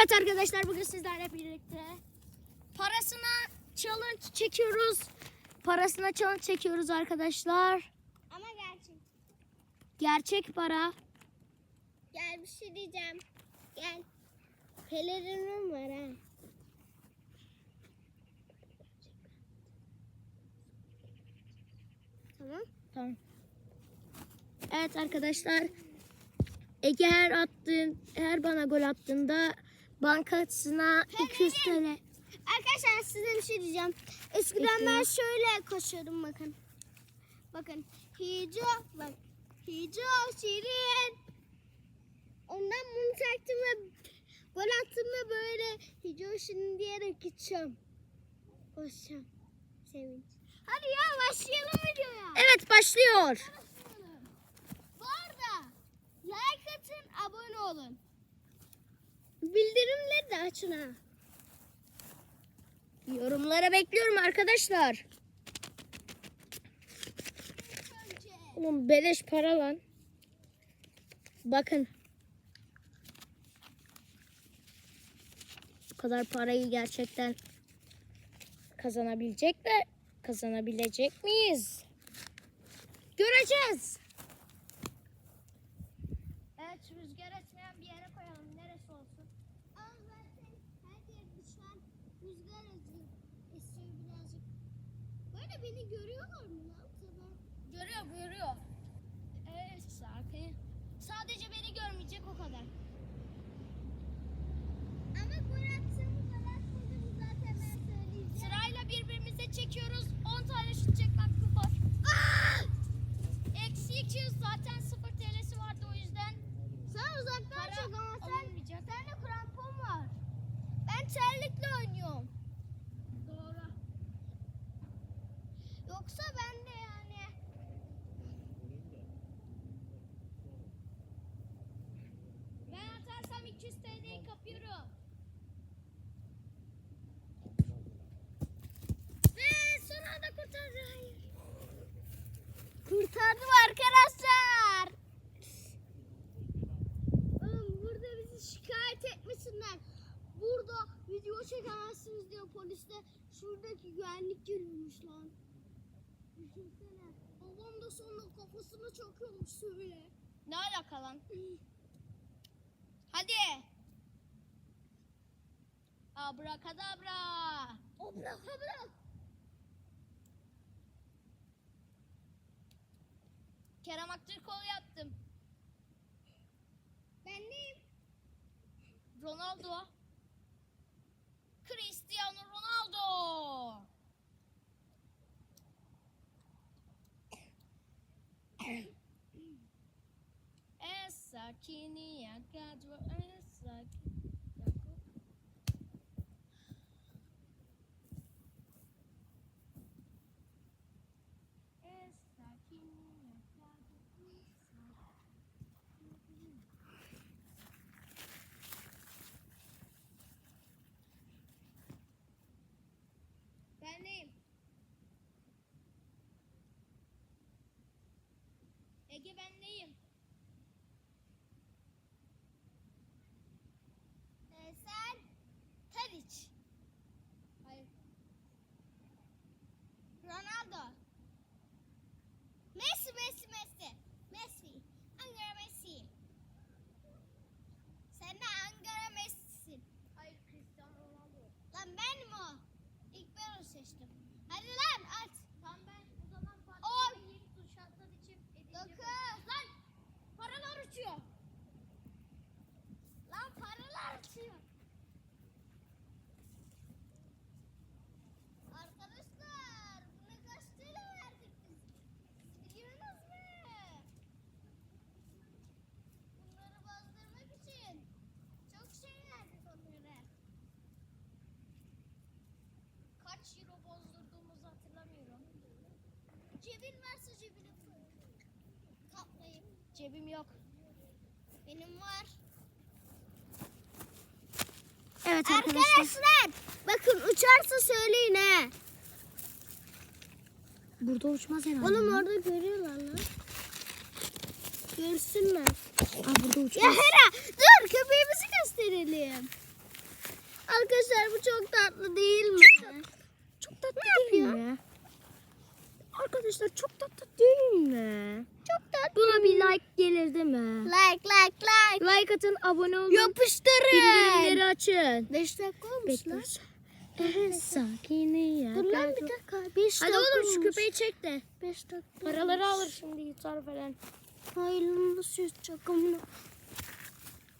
Evet arkadaşlar bugün sizlerle birlikte parasına challenge çekiyoruz. Parasına challenge çekiyoruz arkadaşlar. Ama gerçek. Gerçek para. Gel bir şey diyeceğim. Gel. Pelerinim var ha. Tamam. Tamam. Evet arkadaşlar. Ege her attığın, her bana gol attığında bankasına 200 TL. Arkadaşlar size bir şey diyeceğim. Eskiden ben Bekliyorum. şöyle koşuyordum bakın. Bakın. Hico bak. Hico şirin. Ondan bunu çektim ve gol attığımda böyle Hico şirin diyerek gideceğim. Koşacağım. Sevinç. Hadi ya başlayalım videoya. Evet başlıyor. Bu arada like atın, abone olun. De açın ha. Yorumlara bekliyorum arkadaşlar. Oğlum beleş para lan. Bakın. Bu kadar parayı gerçekten kazanabilecek de kazanabilecek miyiz? Göreceğiz. Beni görüyorlar mı lan? Tamam. Görüyor, görüyor. Evet, sakin. Sadece beni görmeyecek o kadar. Ama gol attığımı gol atmadığımı zaten ben söyleyeceğim. Sırayla birbirimize çekiyoruz. 10 tane şut çekme hakkı var. Eksi 200 zaten 0 TL'si vardı o yüzden. Sen uzaktan Para çok ama sen, alınmayacak. sende krampon var. Ben terlikle oynuyorum. Doğru. Yoksa ben de yani. Ben atarsam 200 TL'yi kapıyorum. Ve son anda kurtardı. Hayır. Kurtardım arkadaşlar. Oğlum burada bizi etmesinler. Burada video çekemezsiniz diyor poliste. Şuradaki güvenlik geliyormuş lan. Düşünsene. Babam da sonra kafasına çakıyormuş söyle. Ne alaka lan? Hadi. Abrakadabra. Abra abra. Kerem Aktürkoğlu yaptım. Ben neyim? Ronaldo. Cristiano Ronaldo. Essa quinha cadro essa Essa quinha cadro Ben neyim? Ege ben neyim? Ee, sen Tadic. Hayır. Ronaldo. Messi, Messi, Messi. Messi. Ankara Messi. Sen de Ankara Messi'sin. Hayır Cristiano Ronaldo. Lan ben mi o? İlk ben onu seçtim. Hadi lan at. Tamam ben o zaman On. Fatih'e yeni tuş atladığı için edeceğim. Dokuz. Lan paralar uçuyor. Lan paralar uçuyor. Arkadaşlar bunu kaç TL verdik biz? Siz biliyorsunuz mu? Bunları bozdurmak için çok şey verdik onlara. Kaç euro bozdurduğumuzu hatırlamıyorum. Cebin varsa cebine koy. Kaplayayım. Cebim yok. Benim var. Evet Arkadaşlar bakın uçarsa söyleyin he. Burada uçmaz herhalde. Oğlum orada görüyorlar lan. Görsünler. Aa, burada uçmaz. Ya Hera dur köpeğimizi gösterelim. Arkadaşlar bu çok tatlı değil mi? Çok tatlı değil mi? Arkadaşlar çok tatlı değil mi? Çok tatlı. Buna bir like gelir değil mi? Like like like. Like atın, abone olun. Yapıştırın. Bildirimleri açın. 5 dakika olmuş lan. Evet sakin ya. Dur lan bir dakika. 5 dakika Hadi oğlum şu olmuş. köpeği çek de. 5 dakika. Paraları alır şimdi yutar falan. Hayır lan nasıl yutacak amına.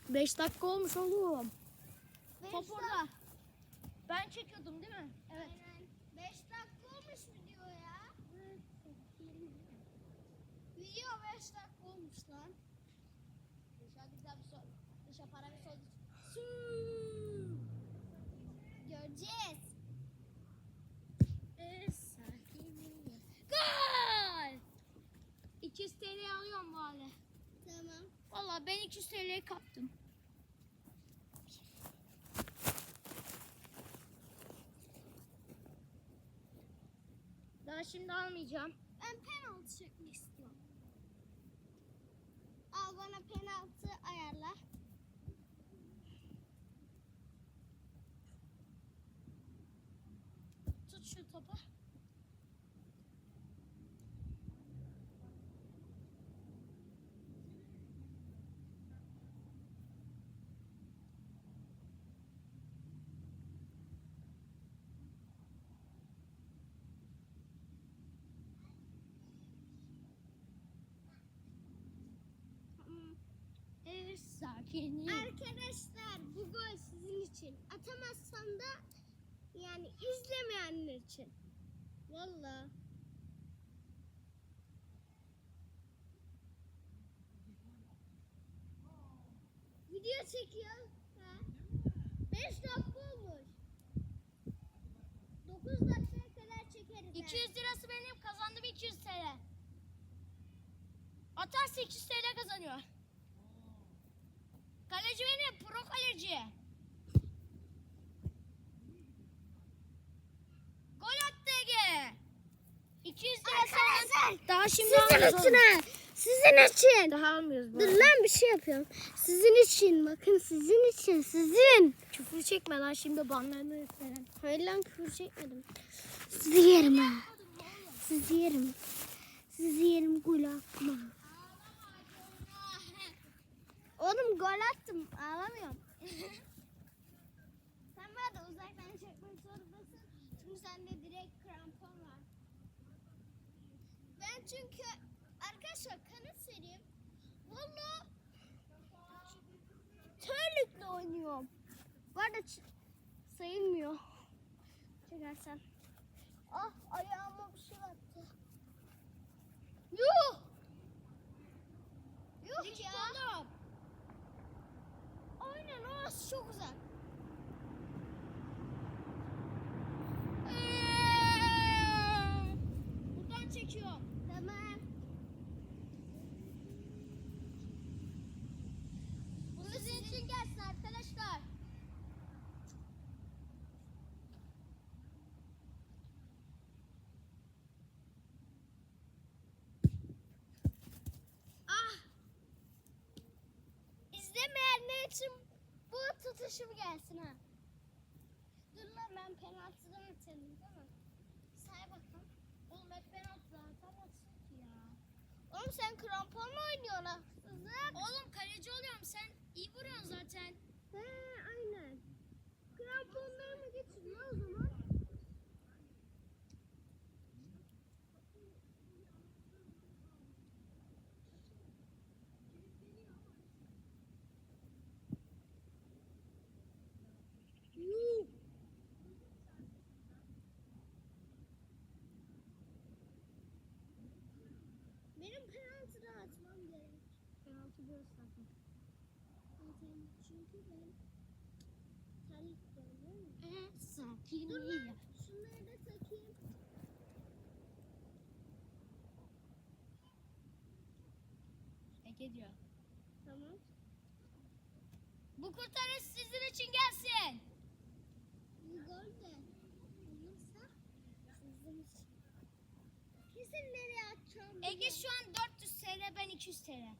5 dakika olmuş oğlum. Top orada. Ben çekiyordum değil mi? Evet. 5 dakika olmuş video ya. Video 5 dakika olmuş lan. Dışarı güzel bir sol. Dışarı para bir sol. Göreceğiz. Evet sakin ya. Gol! 200 TL alıyorum bu hale. Tamam. Valla ben 200 TL'yi kaptım. Daha şimdi almayacağım. Ben penaltı çekmek istiyorum. Bana penaltı ayarla. Evet sakin. Arkadaşlar bu gol sizin için. Atamazsam da yani izlemeyenler için. Valla. Video çekiyor. Ha. 5 dakika olmuş. 9 dakikaya kadar çekeriz. 200 lirası benim kazandım 200 TL. Atarsa 200 TL kazanıyor. Kaleci benim pro kaleci. Gol attı Ege. 200 lira. Daha şimdi Sizin almıyoruz için ha. Sizin için. Daha almıyoruz bu Dur arada. lan bir şey yapıyorum. Sizin için bakın sizin için sizin. Küfür çekme lan şimdi banlarını falan. Hayır lan küfür çekmedim. Sizi yerim ha. Sizi yerim. Sizi yerim gol atma. Oğlum gol attım ağlamıyorum. Sen var da uzaktan çekmek zorundasın. Çünkü sende direkt krampon var. Ben çünkü arkadaşlar kanıt sereyim. Valla terlikle oynuyorum. Bu arada sayılmıyor. Çekersen. Ah ayağıma bir şey battı. Yuh! Yuh ya. Oğlum. Orası çok uzak. Buradan çekiyor. Tamam. Bu sizin için gelsin arkadaşlar. Ah! İzlemeyenler için bu tutuşum gelsin ha. Dur lan ben penaltıdan atarım değil mi? Say bakalım. Oğlum hep ben atamazsın ki ya. Oğlum sen kramponla oynuyorsun haksızlık. Oğlum kaleci oluyorum sen iyi vuruyorsun zaten. He aynen. Kramponlarımı getir lan o zaman. Yuh. Benim penaltıdan atmam gerek. Penaltı böyle zaten. Çünkü ben terlik görmüyorum. Evet sakin Dur lan şunları da takayım. Ege diyor. Tamam. Bu kurtarış sizin için gelsin. Bu gol de olursa sizin için. Kesin nereye atacağım? Ege şu an 400 TL ben 200 TL.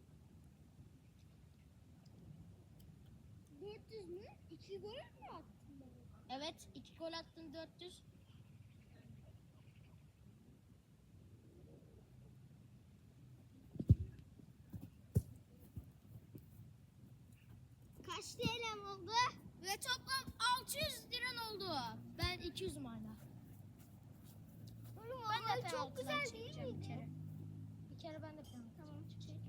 400 mü? 2 gol mü attın bana? Evet, iki gol attın 400. Kaç TL'm oldu? Ve toplam 600 liran oldu. Ben 200 hala. Ama çok güzel değil bir miydi? kere. Bir kere ben de penaltı Tamam. çek.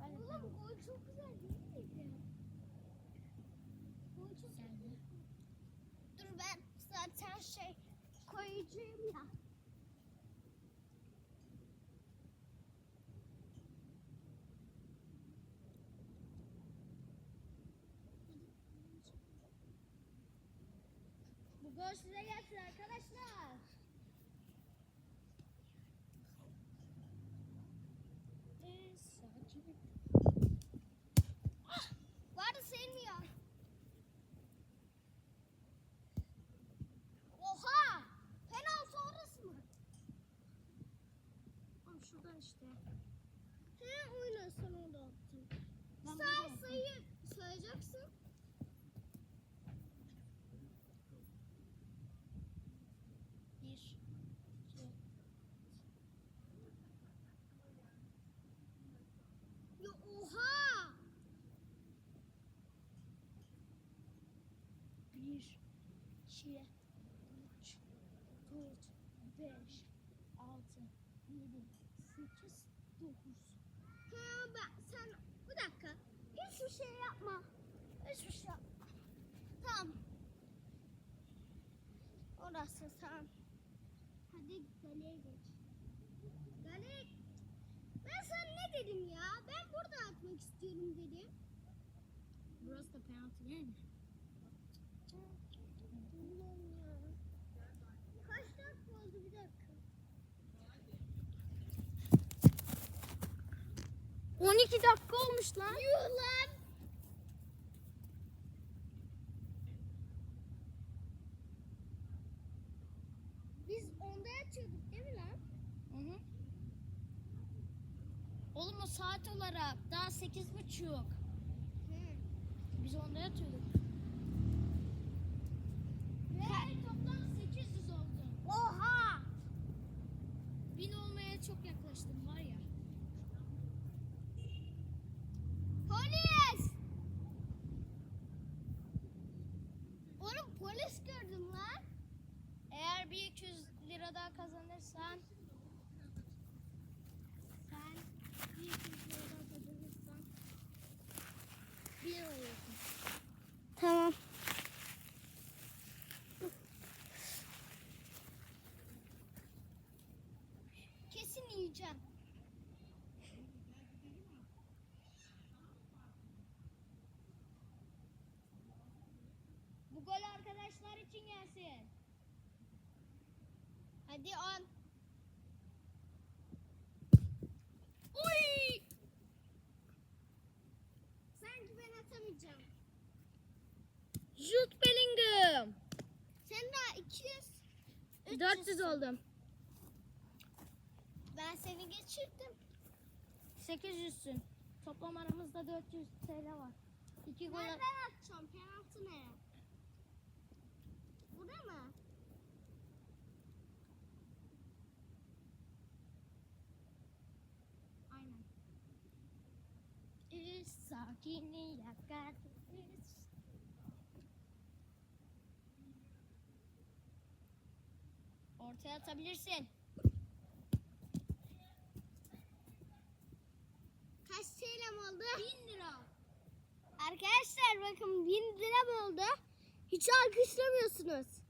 Ben de Oğlum penaltı gol çok güzel değil miydi? Gol çok geldi. Dur ben zaten şey koyucuyum ya. Bu gol size gelsin arkadaşlar. Ee, Vardı sevmiyor. Oha! Penaltı orası mı? Oğlum şuradan işte. He oyna sen orada attın. Ben burada Sen yaptım. sayı sayacaksın. Bir, iki, Ya oha! Bir, iki, üç, dört, beş, altı, yedi, sekiz, dokuz. He ben sen bir dakika. Hiçbir şey yapma. Hiçbir şey yapma. Tamam. Orası tamam. Hadi galeye geç. Galeye... Ben sana ne dedim ya? Ben burada atmak istiyorum dedim. Burası da penaltı değil mi? Bilmiyorum ya. Kaç dakika oldu bir dakika. 12 dakika olmuş lan. Yuh lan. Biz onda yatıyorduk değil mi lan? Hı hı. Oğlum o saat olarak daha sekiz buçuk. Biz onda yatıyorduk. Ve toplam 800 oldu. Oha! Bin olmaya çok yaklaştım var ya. Polis! Oğlum polis gördüm lan. Eğer bir 200 lira daha kazanırsan sen bir 200 lira daha kazanırsan bir oluyorsun. Tamam. Kesin yiyeceğim. Bu gol arkadaşlar için gelsin. Hadi on. Uy! Sanki ben atamayacağım. Jude Bellingham. Sen daha 200. 400 oldum. Ben seni geçirdim. 800'sün. Toplam aramızda 400 TL var. İki gol Nereden atacağım? Penaltı ne? Burada mı? Aynen. Sakini Ortaya atabilirsin. Kaç TL'm oldu? 1000 lira. Arkadaşlar bakın 1000 liram oldu. Hiç alkışlamıyorsunuz.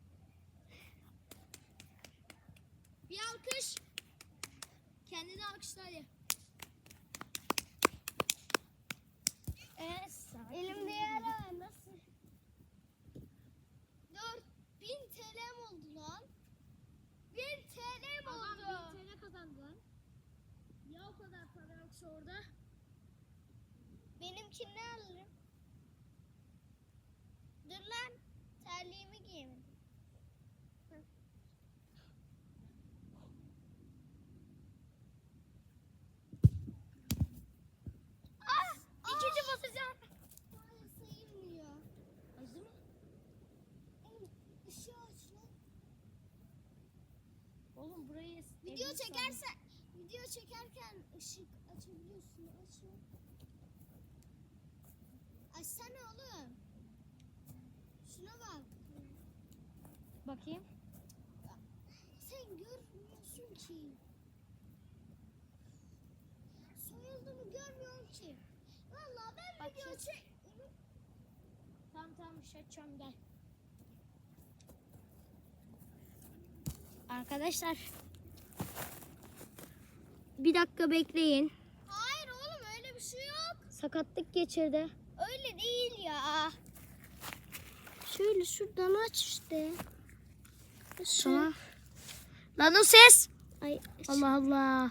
Bir alkış. Kendini alkışla hadi. Evet, sakin. Elimde yara nasıl? 4000 TL'm oldu lan. 1000 TL'm oldu. Adam 1000 TL kazandın. Ya o kadar para yoksa orada? Benimkini alırım. Dur lan. Terliğimi giyemedim. Ah! İkinci pozisyon. Hayır sayılmıyor. Acıdı mı? Evet. oğlum burayı Video evli çekersen video çekerken ışık açabiliyorsun. Açın. Açsana oğlum. Şuna bak. Bakayım. Sen görmüyorsun ki. Soyulduğunu görmüyorum ki. Vallahi ben video Bakayım. çek. Tamam tamam ışık açacağım gel. Arkadaşlar. Bir dakika bekleyin. Hayır oğlum öyle bir şey yok. Sakatlık geçirdi. Öyle değil ya. Şöyle şuradan aç işte. Tamam. Lan o ses. Ay Allah Allah.